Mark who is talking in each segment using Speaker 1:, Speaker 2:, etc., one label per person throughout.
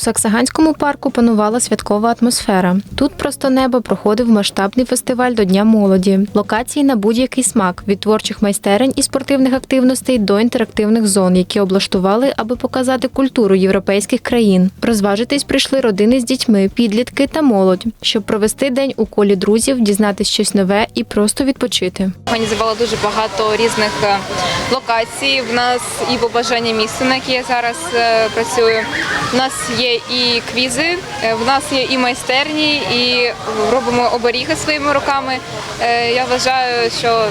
Speaker 1: Саксаганському парку панувала святкова атмосфера. Тут просто небо проходив масштабний фестиваль до Дня молоді. Локації на будь-який смак від творчих майстерень і спортивних активностей до інтерактивних зон, які облаштували, аби показати культуру європейських країн. Розважитись прийшли родини з дітьми, підлітки та молодь, щоб провести день у колі друзів, дізнатись щось нове і просто відпочити.
Speaker 2: Організувала дуже багато різних е, локацій. В нас і побажання місця, на яке я зараз е, працюю. У нас є і квізи, е, в нас є і майстерні, і робимо оберіги своїми руками. Я вважаю, що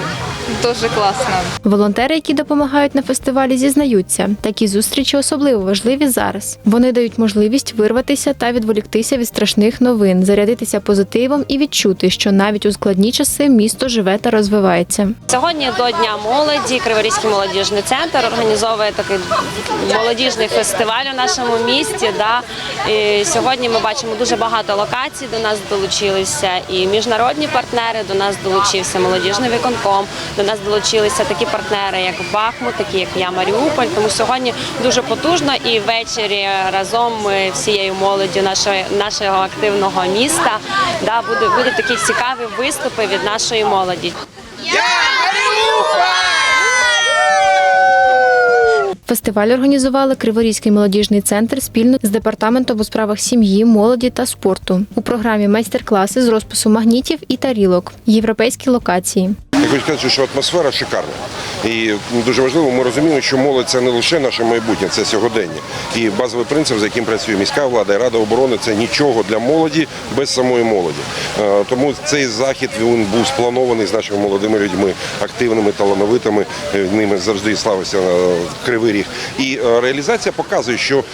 Speaker 2: дуже класно.
Speaker 1: Волонтери, які допомагають на фестивалі, зізнаються, такі зустрічі особливо важливі зараз. Вони дають можливість вирватися та відволіктися від страшних новин, зарядитися позитивом і відчути, що навіть у складні часи місто живе та розвивається.
Speaker 3: Сьогодні до Дня молоді Криворізький молодіжний центр організовує такий молодіжний фестиваль у нашому місті. Да. І сьогодні ми бачимо дуже багато локацій. До нас долучилися і міжнародні партнери. До нас долучився молодіжний виконком. До нас долучилися такі партнери, як Бахмут, такі як я Маріуполь. Тому сьогодні дуже потужно і ввечері разом ми всією молоддю нашого нашого активного міста. Да, буде будуть такі цікаві виступи від нашої молоді.
Speaker 1: Фестиваль організували Криворізький молодіжний центр спільно з департаментом у справах сім'ї, молоді та спорту. У програмі майстер-класи з розпису магнітів і тарілок, європейські локації.
Speaker 4: Хочу сказати, що атмосфера шикарна. І дуже важливо, ми розуміємо, що молодь це не лише наше майбутнє, це сьогодення. І базовий принцип, за яким працює міська влада і рада оборони, це нічого для молоді без самої молоді. Е, Тому цей захід він був спланований з нашими молодими людьми, активними, талановитими. Е, Ними завжди славився е, Кривий Ріг. І реалізація показує, що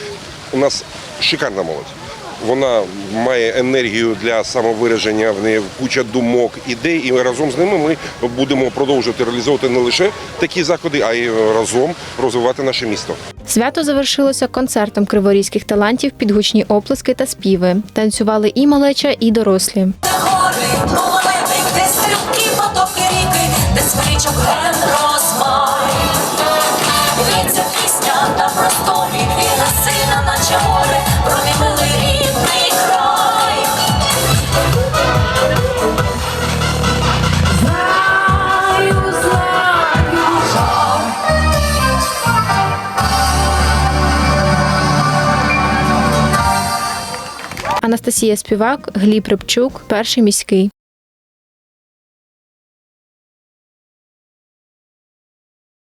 Speaker 4: у нас шикарна молодь. Вона має енергію для самовираження, в неї куча думок, ідей, і разом з ними ми будемо продовжувати реалізовувати не лише такі заходи, а й разом розвивати наше місто.
Speaker 1: Свято завершилося концертом криворізьких талантів під гучні оплески та співи. Танцювали і малеча, і дорослі.
Speaker 5: де потоки ріки, де спричок ген розмай.
Speaker 1: Анастасія Співак, Гліб Рибчук, перший міський.